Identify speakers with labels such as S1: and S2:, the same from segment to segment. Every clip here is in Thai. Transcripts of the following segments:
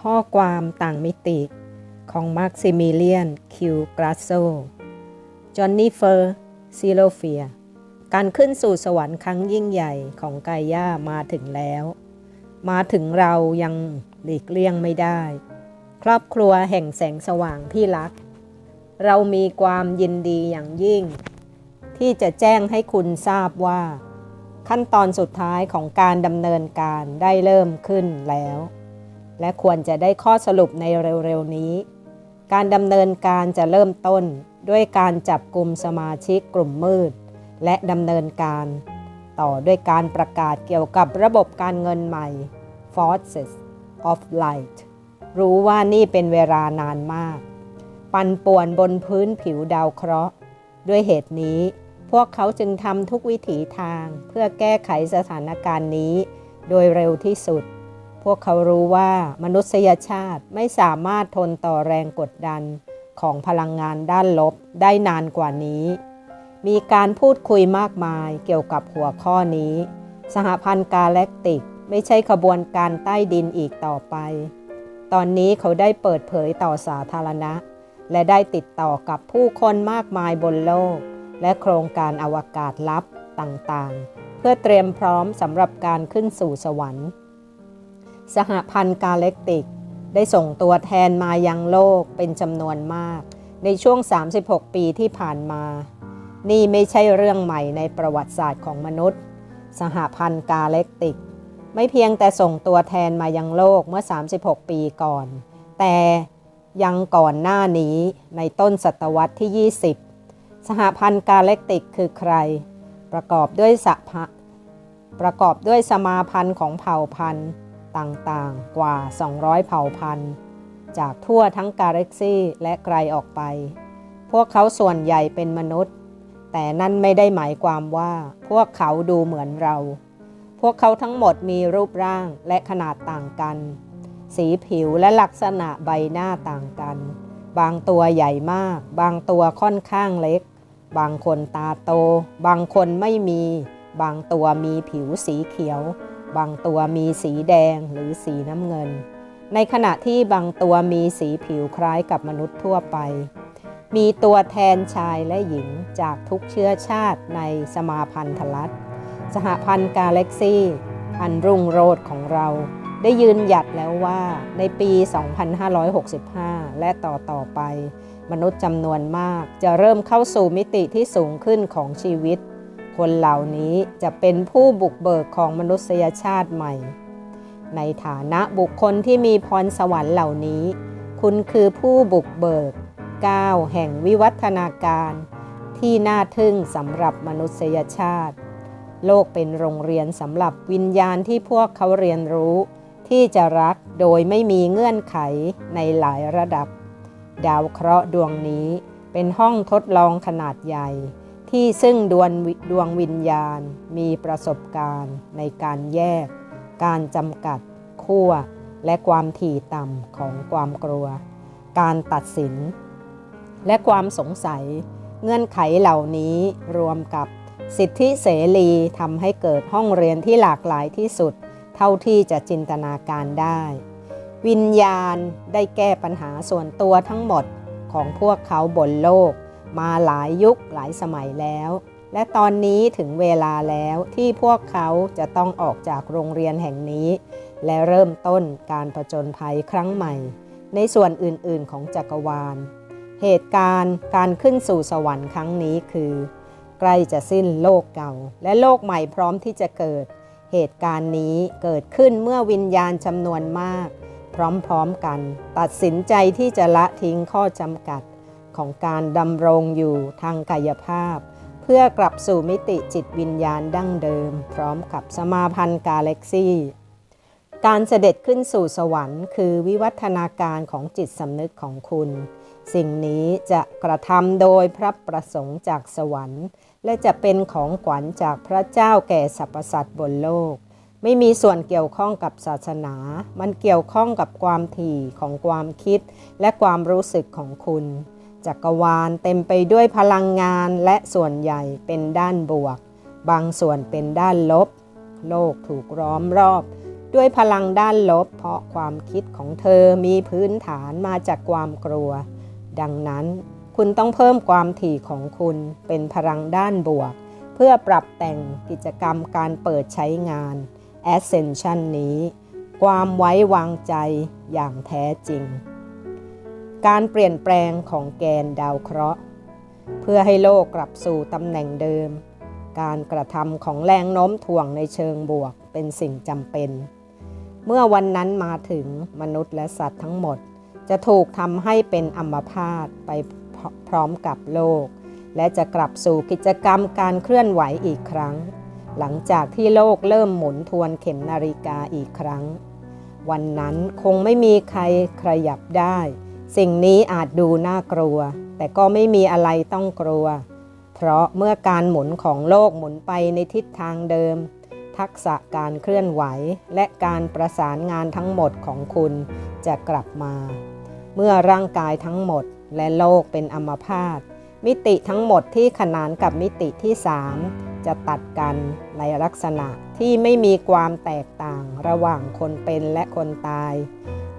S1: ข้อความต่างมิติของมาร์คซิมิเลียน คิวกราโซ จอห์นนี่เฟอร์ซิโลเฟีย การขึ้นสู่สวรรค์ครั้งยิ่งใหญ่ของกาย่ามาถึงแล้ว มาถึงเรายังหลีกเลี่ยงไม่ได้ ครอบครัวแห่งแสงสว่างที่รัก เรามีความยินดีอย่างยิ่ง ที่จะแจ้งให้คุณทราบว่า ขั้นตอนสุดท้ายของการดำเนินการได้เริ่มขึ้นแล้ว และควรจะได้ข้อสรุปในเร็วๆนี้ การดำเนินการจะเริ่มต้นด้วยการจับกลุ่มสมาชิกกลุ่มมืด และดำเนินการ ต่อด้วยการประกาศเกี่ยวกับระบบการเงินใหม่ Forces of Light รู้ว่านี่เป็นเวลานานมาก ปั่นป่วนบนพื้นผิวดาวเคราะห์ ด้วยเหตุนี้พวกเขาจึงทำทุกวิถีทางเพื่อแก้ไขสถานการณ์นี้ โดยเร็วที่สุด พวกเขารู้ว่ามนุษยชาติไม่สามารถทนต่อแรงกดดันของพลังงานด้านลบได้นานกว่านี้ มีการพูดคุยมากมายเกี่ยวกับหัวข้อนี้ สหพันธ์กาแล็กติกไม่ใช่ขบวนการใต้ดินอีกต่อไป ตอนนี้เขาได้เปิดเผยต่อสาธารณะ และได้ติดต่อกับผู้คนมากมายบนโลก และโครงการอวกาศลับต่างๆ เพื่อเตรียมพร้อมสำหรับการขึ้นสู่สวรรค์ สหพันธ์กาเล็กติก ได้ส่งตัวแทนมายังโลกเป็นจำนวนมาก ในช่วง 36 ปีที่ผ่านมา นี่ไม่ใช่เรื่องใหม่ในประวัติศาสตร์ของมนุษย์ สหพันธ์กาเล็กติก ไม่เพียงแต่ส่งตัวแทนมายังโลกเมื่อ 36 ปีก่อน แต่ยังก่อนหน้านี้ในต้นศตวรรษที่ 20 สหพันธ์กาเล็กติกคือใคร ประกอบด้วยสภะประกอบด้วยสมาพันธ์ของเผ่าพันธุ์ ต่างๆ กว่า 200 เผ่าพันธุ์ จากทั่วทั้งกาแล็กซี่และไกลออกไป พวกเขาส่วนใหญ่เป็นมนุษย์ แต่นั่นไม่ได้หมายความว่า พวกเขาดูเหมือนเรา พวกเขาทั้งหมดมีรูปร่างและขนาดต่างกัน สีผิวและลักษณะใบหน้าต่างกัน บางตัวใหญ่มาก บางตัวค่อนข้างเล็ก บางคนตาโต บางคนไม่มี บางตัวมีผิวสีเขียว บางตัวมีสีแดงหรือสีน้ำเงิน ในขณะที่บางตัวมีสีผิวคล้ายกับมนุษย์ทั่วไป มีตัวแทนชายและหญิงจากทุกเชื้อชาติในสมาพันธรัฐ สหพันธ์กาแล็กซี่ อันรุ่งโรจน์ของเราได้ยืนหยัดแล้วว่าในปี 2565 และต่อต่อไป มนุษย์จำนวนมากจะเริ่มเข้าสู่มิติที่สูงขึ้นของชีวิต คนเหล่านี้จะเป็นผู้บุกเบิกของมนุษยชาติใหม่ ในฐานะบุคคลที่มีพรสวรรค์เหล่านี้ คุณคือผู้บุกเบิกก้าวแห่งวิวัฒนาการ ที่น่าทึ่งสำหรับมนุษยชาติ โลกเป็นโรงเรียนสำหรับวิญญาณที่พวกเขาเรียนรู้ ที่จะรักโดยไม่มีเงื่อนไขในหลายระดับ ดาวเคราะห์ดวงนี้เป็นห้องทดลองขนาดใหญ่ ที่ซึ่งดวงดวงวิญญาณมีประสบการณ์ในการแยก การจำกัดขั้วและความถี่ต่ำของความกลัว การตัดสิน และความสงสัย เงื่อนไขเหล่านี้รวมกับสิทธิเสรีทำให้เกิดห้องเรียนที่หลากหลายที่สุด เท่าที่จะจินตนาการได้ วิญญาณได้แก้ปัญหาส่วนตัวทั้งหมดของพวกเขาบนโลก มาหลายยุคหลายสมัยแล้ว และตอนนี้ถึงเวลาแล้วที่พวกเขาจะต้องออกจากโรงเรียนแห่งนี้ และเริ่มต้นการผจญภัยครั้งใหม่ ในส่วนอื่นๆของจักรวาล เหตุการณ์การขึ้นสู่สวรรค์ครั้งนี้คือ ใกล้จะสิ้นโลกเก่า และโลกใหม่พร้อมที่จะเกิด เหตุการณ์นี้เกิดขึ้นเมื่อวิญญาณจำนวนมาก พร้อมๆกัน ตัดสินใจที่จะละทิ้งข้อจำกัด ของการดำรงอยู่ทางกายภาพ เพื่อกลับสู่มิติจิตวิญญาณดั้งเดิม พร้อมกับสมาพันธ์กาแล็กซี่ การเสด็จขึ้นสู่สวรรค์ คือวิวัฒนาการของจิตสำนึกของคุณ สิ่งนี้จะกระทำโดยพระประสงค์จากสวรรค์ และจะเป็นของขวัญจากพระเจ้าแก่สรรพสัตว์บนโลกไม่มีส่วนเกี่ยวข้องกับศาสนา มันเกี่ยวข้องกับความถี่ของความคิดและความรู้สึกของคุณ จักรวาลเต็มไปด้วยพลังงานและส่วนใหญ่เป็นด้านบวก บางส่วนเป็นด้านลบ โลกถูกล้อมรอบ ด้วยพลังด้านลบ เพราะความคิดของเธอมีพื้นฐานมาจากความกลัว ดังนั้นคุณต้องเพิ่มความถี่ของคุณเป็นพลังด้านบวก เพื่อปรับแต่งกิจกรรมการเปิดใช้งาน Ascension นี้ ความไว้วางใจอย่างแท้จริง การเปลี่ยนแปลงของแกนดาวเคราะห์ เพื่อให้โลกกลับสู่ตำแหน่งเดิม การกระทำของแรงโน้มถ่วงในเชิงบวกเป็นสิ่งจำเป็น เมื่อวันนั้นมาถึงมนุษย์และสัตว์ทั้งหมด จะถูกทำให้เป็นอัมพาตไปพร้อมกับโลก และจะกลับสู่กิจกรรมการเคลื่อนไหวอีกครั้ง หลังจากที่โลกเริ่มหมุนทวนเข็มนาฬิกาอีกครั้ง วันนั้นคงไม่มีใครขยับได้ สิ่งนี้อาจดูน่ากลัว แต่ก็ไม่มีอะไรต้องกลัว เพราะเมื่อการหมุนของโลกหมุนไปในทิศทางเดิม ทักษะการเคลื่อนไหวและการประสานงานทั้งหมดของคุณจะกลับมา เมื่อร่างกายทั้งหมดและโลกเป็นอัมพาตมิติทั้งหมดที่ขนานกับมิติที่สามจะตัดกันในลักษณะที่ไม่มีความแตกต่างระหว่างคนเป็นและคนตาย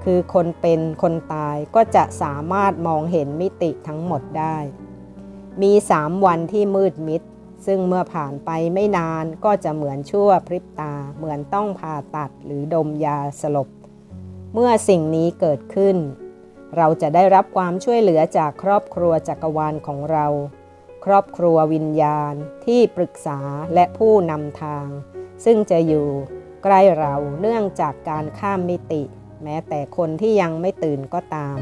S1: คือคนเป็นคนตายก็จะสามารถมองเห็นมิติทั้งหมดได้ มีสามวันที่มืดมิด ซึ่งเมื่อผ่านไปไม่นานก็จะเหมือนชั่วพริบตา เหมือนต้องผ่าตัดหรือดมยาสลบ เมื่อสิ่งนี้เกิดขึ้น เราจะได้รับความช่วยเหลือจากครอบครัวจักรวาลของเรา ครอบครัววิญญาณที่ปรึกษาและผู้นำทาง ซึ่งจะอยู่ใกล้เราเนื่องจากการข้ามมิติ แม้แต่คนที่ยังไม่ตื่นก็ตาม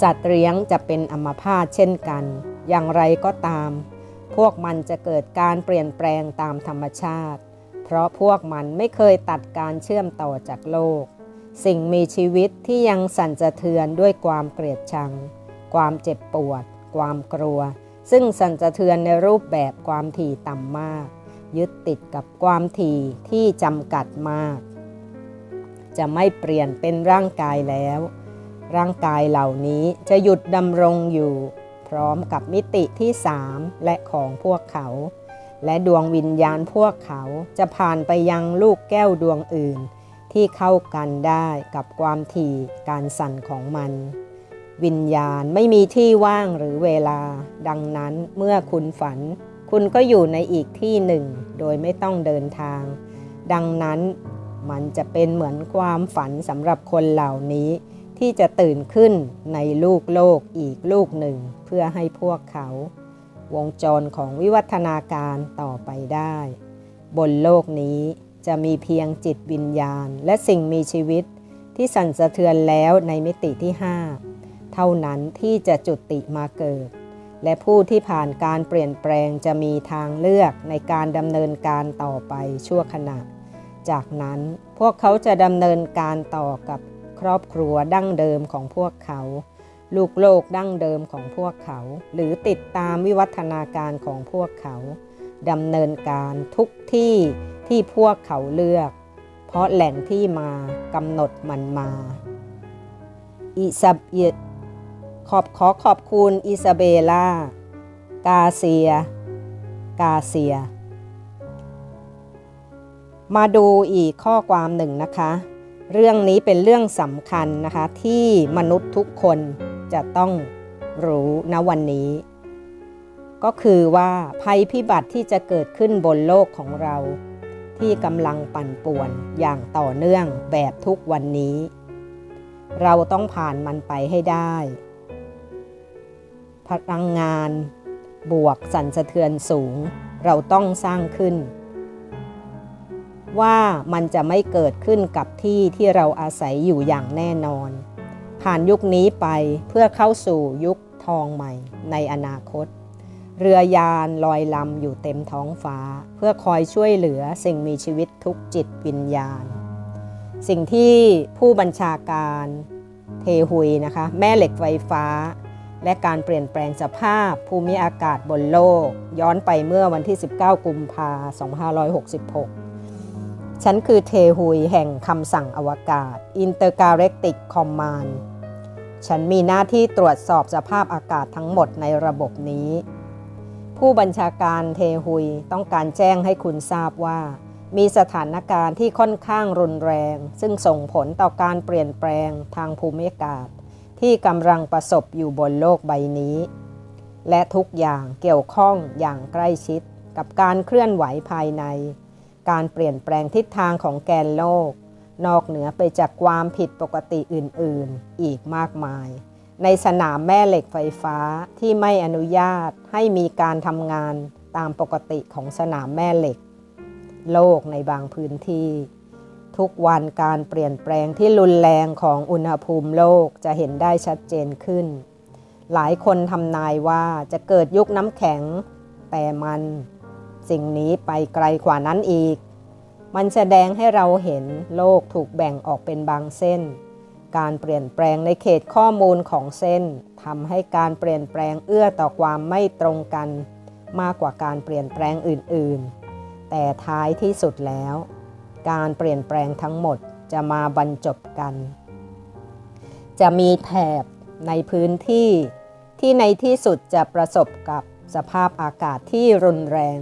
S1: สัตว์เลี้ยงจะเป็นอัมพาตเช่นกัน อย่างไรก็ตาม พวกมันจะเกิดการเปลี่ยนแปลงตามธรรมชาติ เพราะพวกมันไม่เคยตัดการเชื่อมต่อจากโลก สิ่งมีชีวิตที่ยังสั่นสะเทือนด้วยความเกลียดชัง ความเจ็บปวด ความกลัว ซึ่งสั่นสะเทือนในรูปแบบความถี่ต่ำมาก ยึดติดกับความถี่ที่จำกัดมาก จะไม่เปลี่ยนเป็นร่างกายแล้ว ร่างกายเหล่านี้จะหยุดดำรงอยู่ พร้อมกับมิติที่สามและของพวกเขา และดวงวิญญาณพวกเขาจะผ่านไปยังลูกแก้วดวงอื่น ที่เข้ากันได้กับความถี่การสั่นของมัน วิญญาณไม่มีที่ว่างหรือเวลา ดังนั้นเมื่อคุณฝัน คุณก็อยู่ในอีกที่หนึ่ง โดยไม่ต้องเดินทาง ดังนั้น มันจะเป็นเหมือนความฝันสำหรับคนเหล่านี้ ที่จะตื่นขึ้นในลูกโลกอีกลูกหนึ่ง เพื่อให้พวกเขา วงจรของวิวัฒนาการต่อไปได้ บนโลกนี้จะมีเพียงจิตวิญญาณ และสิ่งมีชีวิต ที่สั่นสะเทือนแล้วในมิติที่ 5 เท่านั้นที่จะจุติมาเกิด และผู้ที่ผ่านการเปลี่ยนแปลงจะมีทางเลือกในการดำเนินการต่อไปชั่วขณะ จากนั้นพวกเขาจะดำเนินการต่อกับครอบครัวดั้งเดิมของพวกเขา ลูกโลกดั้งเดิมของพวกเขา หรือติดตามวิวัฒนาการของพวกเขาดำเนินการทุกที่ที่พวกเขาเลือก เพราะแหล่งที่มากำหนดมันมาอิซาเบขอบขอขอบคุณอิซาเบล่ากาเซีย กาเซีย มาดูอีกข้อความหนึ่งนะคะ เรื่องนี้เป็นเรื่องสำคัญนะคะที่มนุษย์ทุกคนจะต้องรู้ณวันนี้ ก็คือว่าภัยพิบัติที่จะเกิดขึ้นบนโลกของเรา ที่กำลังปั่นป่วนอย่างต่อเนื่องแบบทุกวันนี้ เราต้องผ่านมันไปให้ได้ พลังงาน บวกสั่นสะเทือนสูง เราต้องสร้างขึ้น ว่ามันจะไม่เกิดขึ้นกับที่ที่เราอาศัยอยู่อย่างแน่นอน ผ่านยุคนี้ไปเพื่อเข้าสู่ยุคทองใหม่ในอนาคต เรือยานลอยลำอยู่เต็มท้องฟ้า เพื่อคอยช่วยเหลือสิ่งมีชีวิตทุกจิตวิญญาณ สิ่งที่ผู้บัญชาการเทหุยนะคะแม่เหล็กไฟฟ้า และการเปลี่ยนแปลงสภาพภูมิอากาศบนโลก ย้อนไปเมื่อวันที่ 19 กุมภาพันธ์ 2566 ฉันคือเทหุยแห่งคำสั่งอวกาศ Intergalactic Command ฉันมีหน้าที่ตรวจสอบสภาพอากาศทั้งหมดในระบบนี้ ผู้บัญชาการเทหุยต้องการแจ้งให้คุณทราบว่า มีสถานการณ์ที่ค่อนข้างรุนแรง ซึ่งส่งผลต่อการเปลี่ยนแปลงทางภูมิอากาศ ที่กำลังประสบอยู่บนโลกใบนี้ และทุกอย่างเกี่ยวข้องอย่างใกล้ชิดกับการเคลื่อนไหวภายใน การเปลี่ยนแปลงทิศทางของแกนโลก นอกเหนือไปจากความผิดปกติอื่นๆ อีกมากมาย ในสนามแม่เหล็กไฟฟ้าที่ไม่อนุญาตให้มีการทำงานตามปกติของสนามแม่เหล็ก โลกในบางพื้นที่ ทุกวันการเปลี่ยนแปลงที่รุนแรงของอุณหภูมิโลกจะเห็นได้ชัดเจนขึ้น หลายคนทำนายว่าจะเกิดยุคน้ำแข็ง แต่มัน สิ่งนี้ไปไกลกว่านั้นอีก มันแสดงให้เราเห็นโลกถูกแบ่งออกเป็นบางเส้น การเปลี่ยนแปลงในเขตข้อมูลของเส้นทำให้การเปลี่ยนแปลงเอื้อต่อความไม่ตรงกัน มากกว่าการเปลี่ยนแปลงอื่น ๆ แต่ท้ายที่สุดแล้ว การเปลี่ยนแปลงทั้งหมดจะมาบรรจบกัน จะมีแถบในพื้นที่ที่ในที่สุดจะประสบกับสภาพอากาศที่รุนแรง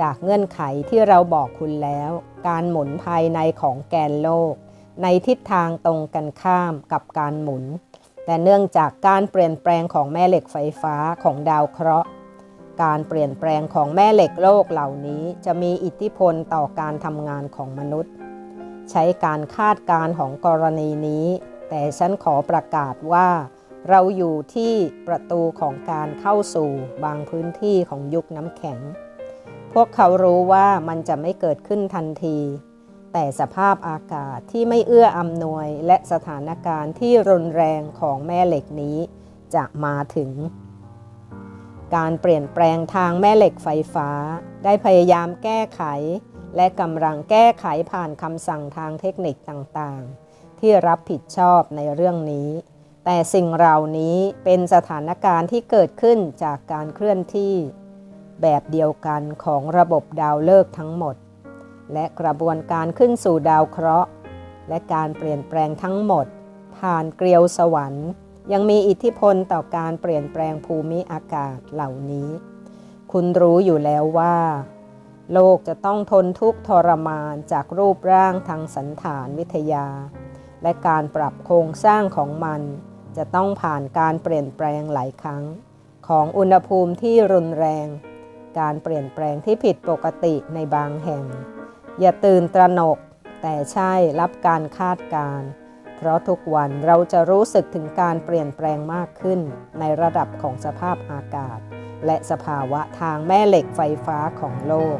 S1: จากเงื่อนไขที่เราบอกคุณแล้ว การหมุนภายในของแกนโลก ในทิศทางตรงกันข้ามกับการหมุน แต่เนื่องจากการเปลี่ยนแปลงของแม่เหล็กไฟฟ้าของดาวเคราะห์ การเปลี่ยนแปลงของแม่เหล็กโลกเหล่านี้จะมีอิทธิพลต่อการทำงานของมนุษย์ ใช้การคาดการณ์ของกรณีนี้ แต่ฉันขอประกาศว่าเราอยู่ที่ประตูของการเข้าสู่บางพื้นที่ของยุคน้ำแข็ง พวกเขารู้ว่ามันจะไม่เกิดขึ้นทันที แต่สภาพอากาศที่ไม่เอื้ออำนวยและสถานการณ์ที่รุนแรงของแม่เหล็กนี้ จะมาถึง การเปลี่ยนแปลงทางแม่เหล็กไฟฟ้า ได้พยายามแก้ไข และกำลังแก้ไขผ่านคำสั่งทางเทคนิคต่างๆ ที่รับผิดชอบในเรื่องนี้ แต่สิ่งเหล่านี้เป็นสถานการณ์ที่เกิดขึ้นจากการเคลื่อนที่ แบบเดียวกันของระบบดาวฤกษ์ทั้งหมด และกระบวนการขึ้นสู่ดาวเคราะห์ และการเปลี่ยนแปลงทั้งหมด ผ่านเกลียวสวรรค์ ยังมีอิทธิพลต่อการเปลี่ยนแปลงภูมิอากาศเหล่านี้ คุณรู้อยู่แล้วว่า โลกจะต้องทนทุกข์ทรมานจากรูปร่างทางสันฐานวิทยา และการปรับโครงสร้างของมันจะต้องผ่านการเปลี่ยนแปลงหลายครั้ง ของอุณหภูมิที่รุนแรง การเปลี่ยนแปลงที่ผิดปกติในบางแห่ง อย่าตื่นตระหนก แต่ใช่รับการคาดการณ์เพราะทุกวันเราจะรู้สึกถึงการเปลี่ยนแปลงมากขึ้น ในระดับของสภาพอากาศ และสภาวะทางแม่เหล็กไฟฟ้าของโลก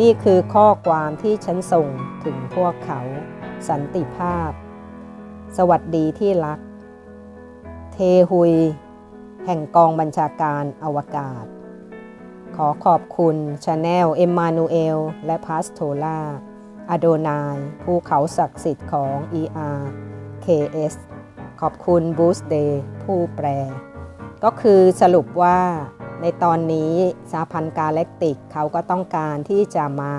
S1: นี่คือข้อความที่ฉันส่งถึงพวกเขา สันติภาพ สวัสดีที่รัก เทฮุย แห่งกองบัญชาการอวกาศ ขอขอบคุณชาแนลเอ็มมานูเอลและพาสโทล่าอโดนายภูเขาศักดิ์สิทธิ์ของ ER KS ขอบคุณ Boost Day ผู้แปล ก็คือสรุปว่าในตอนนี้สาพันธ์กาแล็กติกเขาก็ต้องการที่จะมา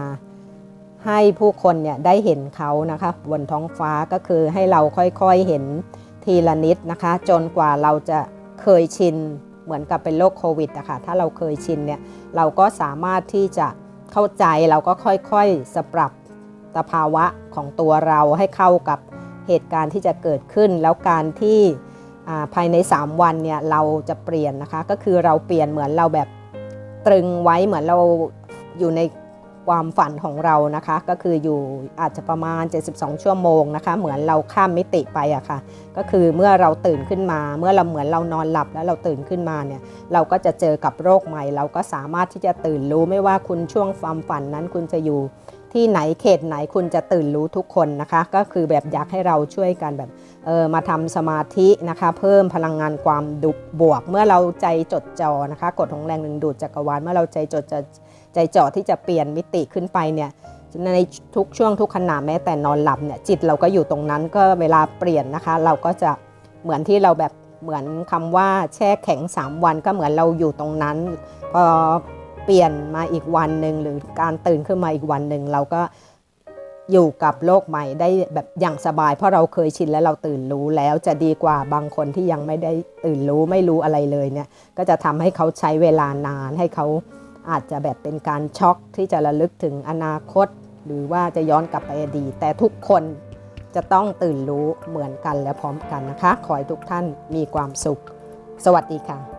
S1: ให้ผู้คนเนี่ยได้เห็นเขานะคะบนท้องฟ้าก็คือให้เราค่อยๆเห็นทีละนิดนะคะ จนกว่าเราจะเคยชิน เหมือนกับเป็นโรคโควิดอะคะ่ะถ้าเราเคยชินเนี่ยเราก็สามารถที่จะเข้าใจเราก็ค่อยๆสปรับสภาวะของตัวเราให้เข้ากับเหตุการณ์ที่จะเกิดขึ้น แล้วการที่ภายใน 3 วันเนี่ยเราจะเปลี่ยนนะคะ ก็คือเราเปลี่ยนเหมือนเราแบบตรึงไว้เหมือนเราอยู่ใน ความฝันของเรานะคะก็คืออยู่อาจจะประมาณ 72 ชั่วโมงนะคะ เหมือนเราข้ามมิติไปอะคะ่ะ ก็คือเมื่อเราตื่นขึ้นมา เมื่อเราเหมือนเรานอนหลับแล้วเราตื่นขึ้นมาเนี่ยเราก็จะเจอกับโรคใหม่ เราก็สามารถที่จะตื่นรู้ไม่ว่าคุณช่วงความฝันนั้นคุณจะอยู่ ที่ไหนเขตไหนคุณจะตื่นรู้ทุกคนนะคะ ก็คือแบบอยากให้เราช่วยกันแบบเออมาทำสมาธินะคะ เพิ่มพลังงานความดุบวก เมื่อเราใจจดจ่อนะคะกฎของแรงดึงดูดจักรวาลเมื่อเราใจจดจะใจจ่อที่จะเปลี่ยนมิติขึ้นไปเนี่ยในทุกช่วงทุกขณะแม้แต่นอนหลับเนี่ยจิตเราก็อยู่ตรงนั้นก็เวลาเปลี่ยนนะคะ เราก็จะเหมือนที่เราแบบเหมือนคำว่าแช่แข็ง 3 วันก็เหมือนเราอยู่ตรงนั้นพอ เปลี่ยนมาอีกวันหนึ่งหรือการตื่นขึ้นมาอีกวันหนึ่งเราก็อยู่กับโลกใหม่ได้แบบอย่างสบาย เพราะเราเคยชินแล้วเราตื่นรู้แล้วจะดีกว่าบางคนที่ยังไม่ได้ตื่นรู้ไม่รู้อะไรเลยเนี่ยก็จะทำให้เขาใช้เวลานานให้เขาอาจจะแบบเป็นการช็อกที่จะระลึกถึงอนาคต หรือว่าจะย้อนกลับไปอดีตแต่ทุกคนจะต้องตื่นรู้เหมือนกันและพร้อมกันนะคะ ขอให้ทุกท่านมีความสุข สวัสดีค่ะ